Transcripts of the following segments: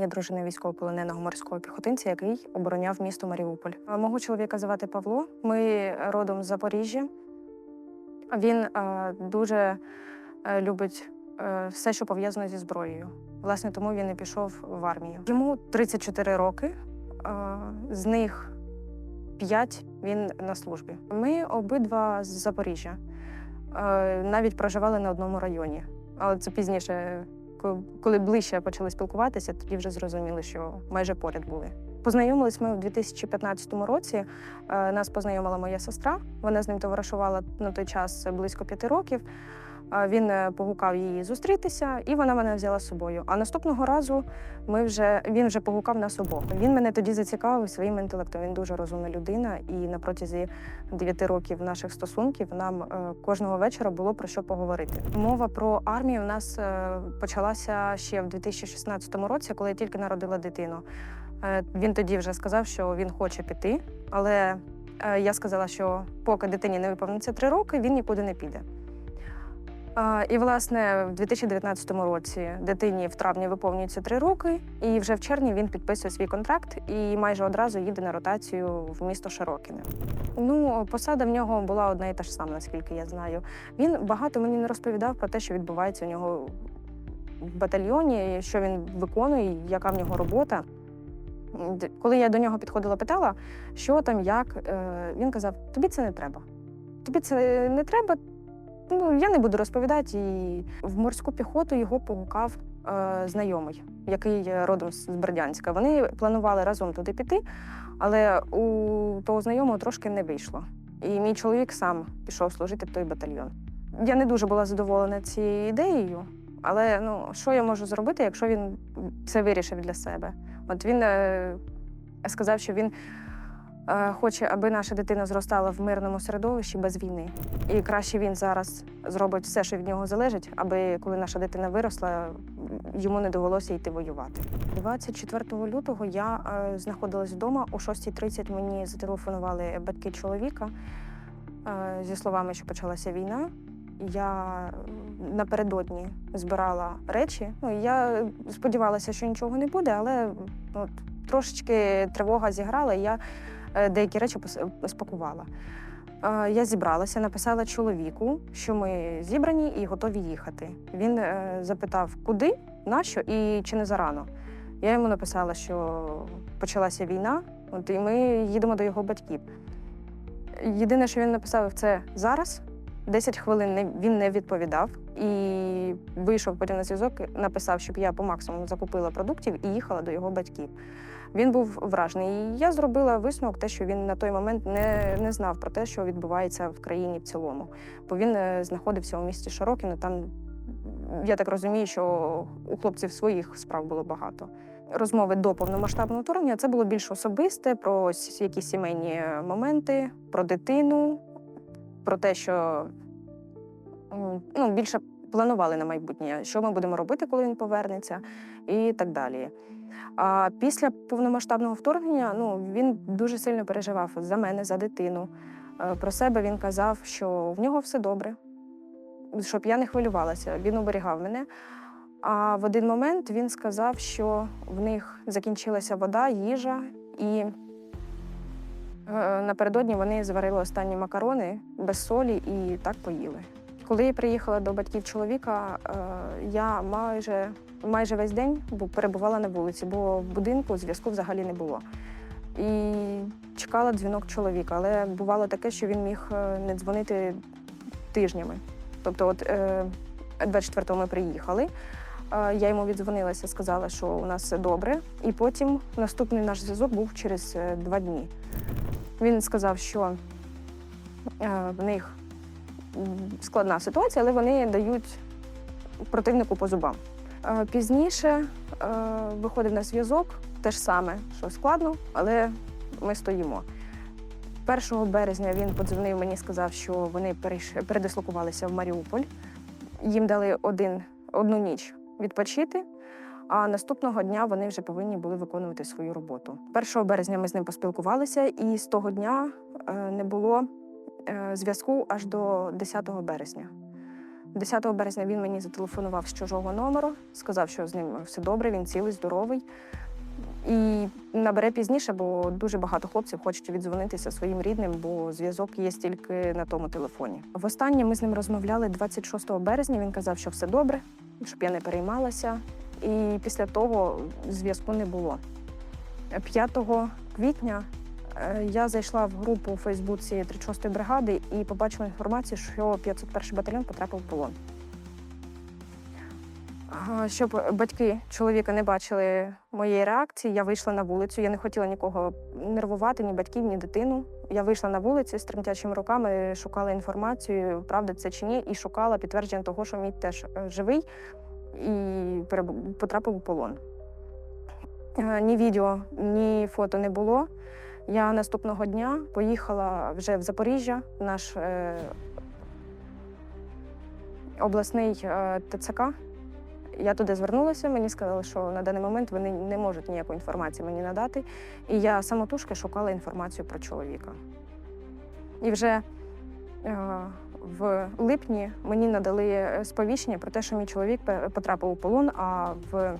Я дружина військовополоненого морського піхотинця, який обороняв місто Маріуполь. Мого чоловіка звати Павло. Ми родом з Запоріжжя. Він е, дуже е, любить е, все, що пов'язано зі зброєю. Власне, тому він і пішов в армію. Йому 34 роки, е, з них 5 він на службі. Ми обидва з Запоріжжя. Е, навіть проживали на одному районі. Але це пізніше, коли ближче почали спілкуватися, тоді вже зрозуміли, що майже поряд були. Познайомились ми у 2015 році. Е, Нас познайомила моя сестра. Вона з ним товаришувала на той час близько п'яти років. Він е, погукав її зустрітися, і вона мене взяла з собою. А наступного разу ми вже він вже погукав нас обох. Він мене тоді зацікавив своїм інтелектом. Він дуже розумна людина, і на протязі 9 років наших стосунків нам е, кожного вечора було про що поговорити. Мова про армію в нас е, почалася ще в 2016 році, коли я тільки народила дитину. Він тоді вже сказав, що він хоче піти, але я сказала, що поки дитині не виповниться 3 роки, він нікуди не піде. І, власне, в 2019 році дитині в травні виповнюється 3 роки, і вже в червні він підписує свій контракт і майже одразу їде на ротацію в місто Широкине. Ну, посада в нього була одна і та ж сама, наскільки я знаю. Він багато мені не розповідав про те, що відбувається у нього в батальйоні, що він виконує, яка в нього робота. Коли я до нього підходила, питала, що там, як, е, він казав: тобі це не треба. Тобі це не треба. Ну, я не буду розповідати. І в морську піхоту його погукав е, знайомий, який родом з Бердянська. Вони планували разом туди піти, але у того знайомого трошки не вийшло. І мій чоловік сам пішов служити в той батальйон. Я не дуже була задоволена цією ідеєю, але ну, що я можу зробити, якщо він це вирішив для себе? От він е, сказав, що він хоче, аби наша дитина зростала в мирному середовищі без війни. І краще він зараз зробить все, що від нього залежить, аби коли наша дитина виросла, йому не довелося йти воювати. 24 лютого я е, знаходилась вдома. О 6.30 мені зателефонували батьки чоловіка е, зі словами, що почалася війна. Я е, напередодні збирала речі. Ну, я сподівалася, що нічого не буде, але от, трошечки тривога зіграла, і я е, деякі речі спакувала. Е, Я зібралася, написала чоловіку, що ми зібрані і готові їхати. Він е, запитав, куди, нащо і чи не зарано. Я йому написала, що почалася війна, от і ми їдемо до його батьків. Єдине, що він написав, це зараз. 10 хвилин він не відповідав і вийшов потім на зв'язок, написав, щоб я по максимуму закупила продуктів і їхала до його батьків. Він був вражений. І я зробила висновок, те, що він на той момент не, не знав про те, що відбувається в країні в цілому. Бо він е, знаходився у місті Широкино. Там я так розумію, що у хлопців своїх справ було багато. Розмови до повномасштабного вторгнення це було більш особисте про якісь сімейні моменти, про дитину, про те, що ну, більше планували на майбутнє, що ми будемо робити, коли він повернеться, і так далі. А після повномасштабного вторгнення ну, він дуже сильно переживав за мене, за дитину. Е, Про себе він казав, що в нього все добре, щоб я не хвилювалася. Він оберігав мене. А в один момент він сказав, що в них закінчилася вода, їжа, і е, напередодні вони зварили останні макарони без солі і так поїли. Коли я приїхала до батьків чоловіка, е, я майже, майже весь день перебувала на вулиці, бо в будинку зв'язку взагалі не було. І чекала дзвінок чоловіка, але бувало таке, що він міг е, не дзвонити тижнями. Тобто, от е, 24-го ми приїхали. е, Я йому віддзвонилася, сказала, що у нас все добре. І потім наступний наш зв'язок був через е, два дні. Він сказав, що е, в них складна ситуація, але вони дають противнику по зубам. Е, Пізніше е, виходив на зв'язок, те ж саме, що складно, але ми стоїмо. 1 березня він подзвонив мені, сказав, що вони передислокувалися в Маріуполь. Їм дали один, одну ніч відпочити, а наступного дня вони вже повинні були виконувати свою роботу. 1 березня ми з ним поспілкувалися, і з того дня е, не було зв'язку аж до 10 березня. 10 березня він мені зателефонував з чужого номеру, сказав, що з ним все добре, він цілий, здоровий. І набере пізніше, бо дуже багато хлопців хочуть віддзвонитися своїм рідним, бо зв'язок є тільки на тому телефоні. Востаннє ми з ним розмовляли 26 березня. Він казав, що все добре, щоб я не переймалася. І після того зв'язку не було. 5 квітня е, я зайшла в групу у Фейсбуці 36-ї бригади і побачила інформацію, що 501 батальйон потрапив в полон. Щоб батьки чоловіка не бачили моєї реакції, я вийшла на вулицю. Я не хотіла нікого нервувати, ні батьків, ні дитину. Я вийшла на вулицю з тремтячими руками, шукала інформацію, правда це чи ні, і шукала підтвердження того, що мій теж е, живий і потрапив у полон. Е, Ні відео, ні фото не було. Я наступного дня поїхала вже в Запоріжжя, в наш е, обласний е, ТЦК. Я туди звернулася, мені сказали, що на даний момент вони не можуть ніякої інформації мені надати. І я самотужки шукала інформацію про чоловіка. І вже е, в липні мені надали е, сповіщення про те, що мій чоловік потрапив у полон, а в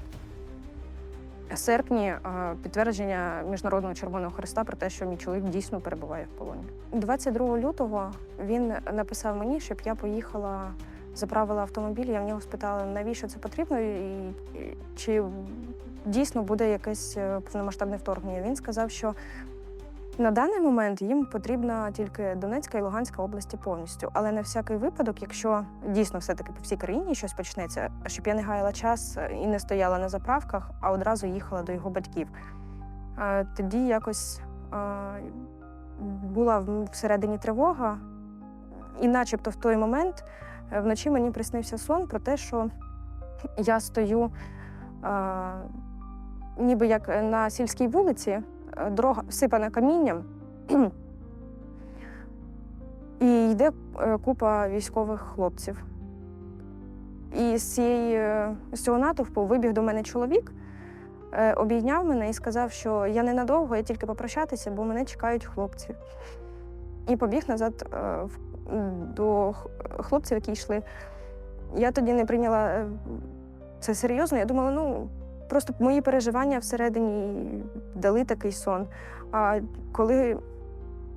серпні е, підтвердження Міжнародного Червоного Христа про те, що мій чоловік дійсно перебуває в полоні. 22 лютого він написав мені, щоб я поїхала, заправила автомобіль. Я в нього спитала, навіщо це потрібно, і чи дійсно буде якесь е, повномасштабне вторгнення. Він сказав, що на даний момент їм потрібна тільки Донецька і Луганська області повністю. Але на всякий випадок, якщо дійсно все-таки по всій країні щось почнеться, щоб я не гаяла час і не стояла на заправках, а одразу їхала до його батьків. Е, Тоді якось е, була всередині тривога, і начебто в той момент е, вночі мені приснився сон про те, що я стою е, ніби як на сільській вулиці, е, дорога всипана камінням, і йде е, купа військових хлопців. І з, цієї, е, з цього натовпу вибіг до мене чоловік, е, обійняв мене і сказав, що я ненадовго, я тільки попрощатися, бо мене чекають хлопці. І побіг назад до хлопців, які йшли. Я тоді не прийняла це серйозно. Я думала, ну просто мої переживання всередині дали такий сон. А коли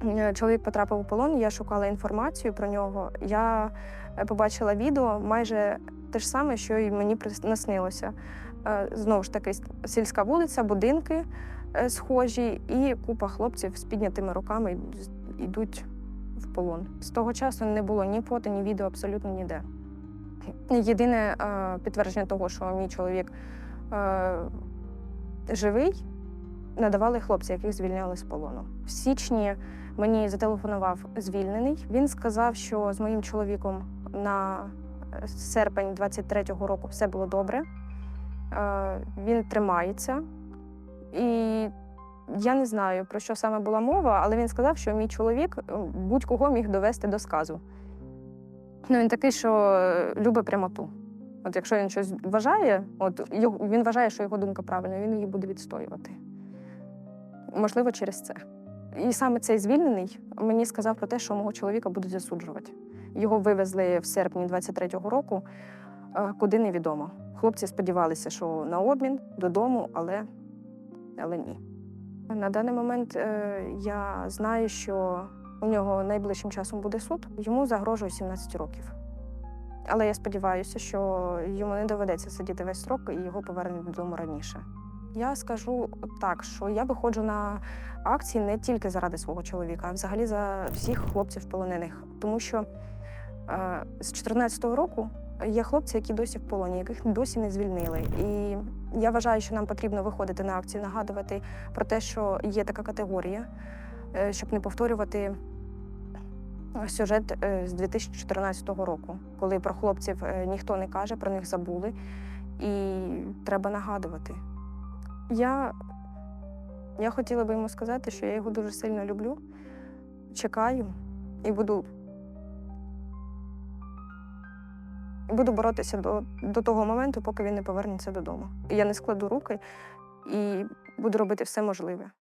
е, чоловік потрапив у полон, я шукала інформацію про нього. Я е, побачила відео майже те ж саме, що і мені наснилося. Е, Знову ж таки, сільська вулиця, будинки схожі, і купа хлопців з піднятими руками йдуть в полон. З того часу не було ні фото, ні відео абсолютно ніде. Єдине підтвердження того, що мій чоловік е, живий, надавали хлопці, яких звільняли з полону. В січні мені зателефонував звільнений. Він сказав, що з моїм чоловіком на серпень 23-го року все було добре. Е, Він тримається. І я не знаю, про що саме була мова, але він сказав, що мій чоловік е, будь-кого міг довести до сказу. Ну, він такий, що любить прямоту. От якщо він щось вважає, от він вважає, що його думка правильна, він її буде відстоювати. Можливо, через це. І саме цей звільнений мені сказав про те, що мого чоловіка будуть засуджувати. Його вивезли в серпні 23-го року, е, куди невідомо. Хлопці сподівалися, що на обмін додому, але, але ні. На даний момент е, я знаю, що у нього найближчим часом буде суд. Йому загрожує 17 років. Але я сподіваюся, що йому не доведеться сидіти весь срок і його повернуть додому раніше. Я скажу так, що я виходжу на акції не тільки заради свого чоловіка, а взагалі за всіх хлопців полонених. Тому що е, з 2014 року є хлопці, які досі в полоні, яких досі не звільнили. І я вважаю, що нам потрібно виходити на акції, нагадувати про те, що є така категорія, е, щоб не повторювати сюжет е, з 2014 року, коли про хлопців е, ніхто не каже, про них забули, і треба нагадувати. Я, я хотіла би йому сказати, що я його дуже сильно люблю, чекаю і буду, буду боротися до, до того моменту, поки він не повернеться додому. Я не складу руки і буду робити все можливе.